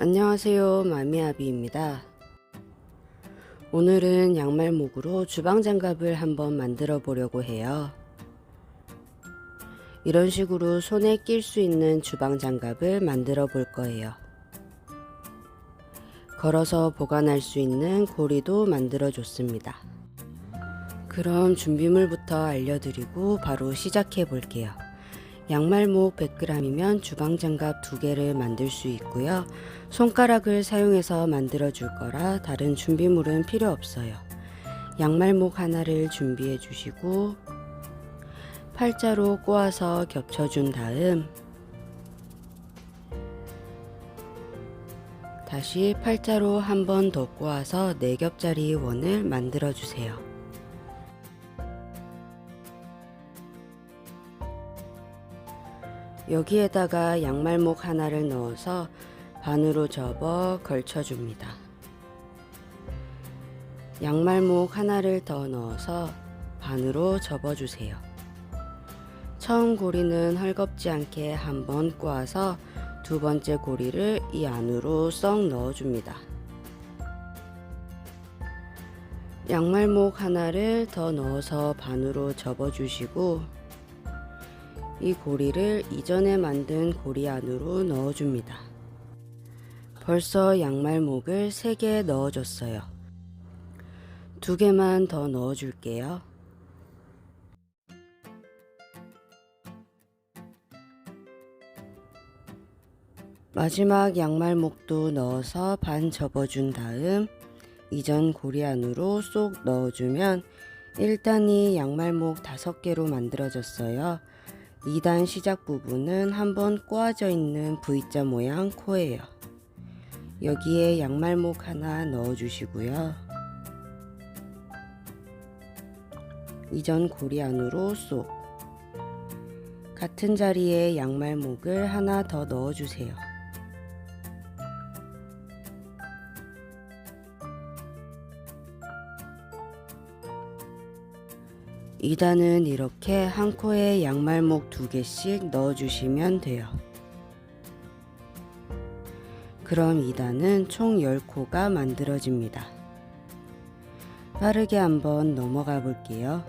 안녕하세요. 마미아비입니다. 오늘은 양말목으로 주방장갑을 한번 만들어 보려고 해요. 이런 식으로 손에 낄 수 있는 주방장갑을 만들어 볼 거예요. 걸어서 보관할 수 있는 고리도 만들어 줬습니다. 그럼 준비물부터 알려드리고 바로 시작해 볼게요 양말목 100g이면 주방장갑 2개를 만들 수 있고요. 손가락을 사용해서 만들어 줄 거라 다른 준비물은 필요 없어요. 양말목 하나를 준비해 주시고 팔자로 꼬아서 겹쳐 준 다음 다시 팔자로 한 번 더 꼬아서 4겹짜리 원을 만들어 주세요. 여기에다가 양말목 하나를 넣어서 반으로 접어 걸쳐줍니다. 양말목 하나를 더 넣어서 반으로 접어주세요. 처음 고리는 헐겁지 않게 한번 꼬아서 두 번째 고리를 이 안으로 썩 넣어줍니다. 양말목 하나를 더 넣어서 반으로 접어주시고 이 고리를 이전에 만든 고리 안으로 넣어줍니다. 벌써 양말목을 3개 넣어줬어요. 두 개만 더 넣어줄게요. 마지막 양말목도 넣어서 반 접어준 다음 이전 고리 안으로 쏙 넣어주면 1단이 양말목 5개로 만들어졌어요. 2단 시작 부분은 한번 꼬아져 있는 V자 모양 코예요. 여기에 양말목 하나 넣어주시고요. 이전 고리 안으로 쏙 같은 자리에 양말목을 하나 더 넣어주세요. 이단은 이렇게 한 코에 양말목 두 개씩 넣어주시면 돼요. 그럼 2단은 총 10코가 만들어집니다. 빠르게 한번 넘어가 볼게요.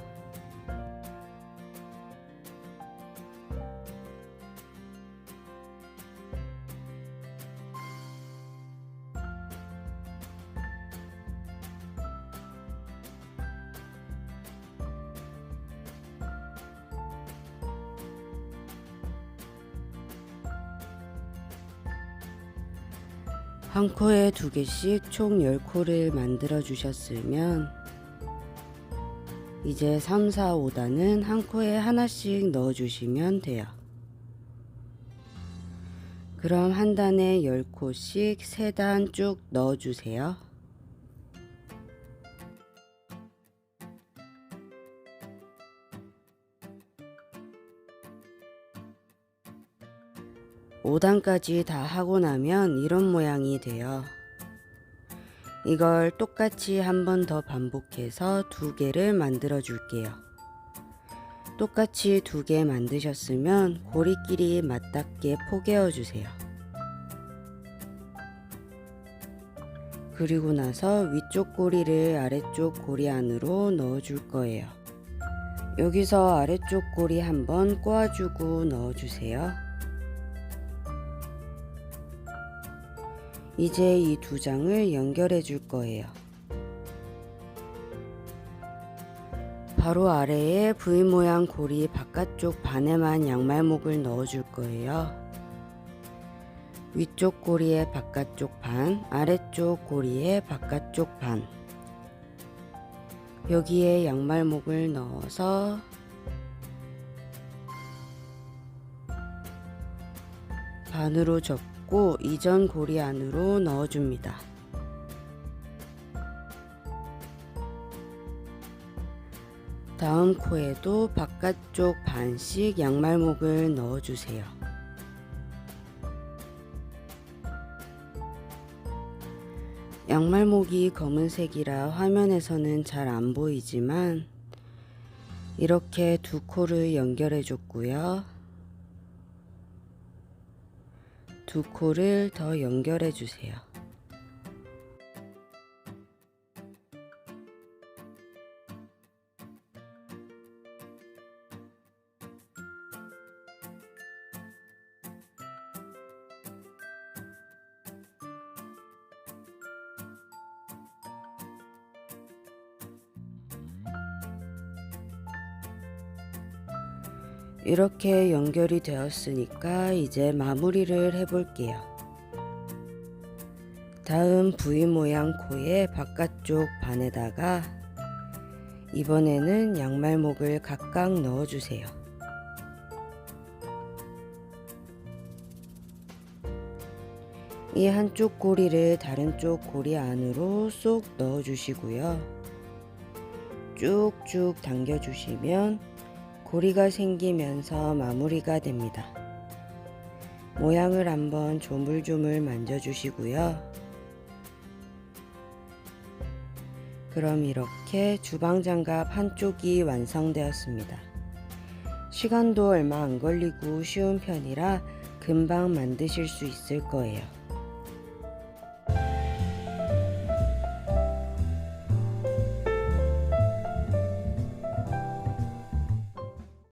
한 코에 두 개씩 총 10코를 만들어 주셨으면 이제 3, 4, 5단은 한 코에 하나씩 넣어 주시면 돼요. 그럼 한 단에 10코씩 3단 쭉 넣어 주세요. 오단까지 다 하고 나면 이런 모양이 돼요. 이걸 똑같이 한 번 더 반복해서 두 개를 만들어 줄게요. 똑같이 두 개 만드셨으면 고리끼리 맞닿게 포개어 주세요. 그리고 나서 위쪽 고리를 아래쪽 고리 안으로 넣어 줄 거예요. 여기서 아래쪽 고리 한번 꼬아주고 넣어 주세요. 이제 이 두 장을 연결해 줄 거예요. 바로 아래에 V 모양 고리 바깥쪽 반에만 양말목을 넣어 줄 거예요. 위쪽 고리의 바깥쪽 반, 아래쪽 고리의 바깥쪽 반. 여기에 양말목을 넣어서 반으로 접 고 이전 고리 안으로 넣어줍니다. 다음 코에도 바깥쪽 반씩 양말목을 넣어주세요. 양말목이 검은색이라 화면에서는 잘 안 보이지만 이렇게 두 코를 연결해 줬고요. 두 코를 더 연결해 주세요. 이렇게 연결이 되었으니까 이제 마무리를 해 볼게요. 다음 V 모양 코의 바깥쪽 반에다가 이번에는 양말목을 각각 넣어 주세요. 이 한쪽 고리를 다른 쪽 고리 안으로 쏙 넣어 주시고요. 쭉쭉 당겨 주시면 고리가 생기면서 마무리가 됩니다. 모양을 한번 조물조물 만져주시고요. 그럼 이렇게 주방장갑 한쪽이 완성되었습니다. 시간도 얼마 안 걸리고 쉬운 편이라 금방 만드실 수 있을 거예요.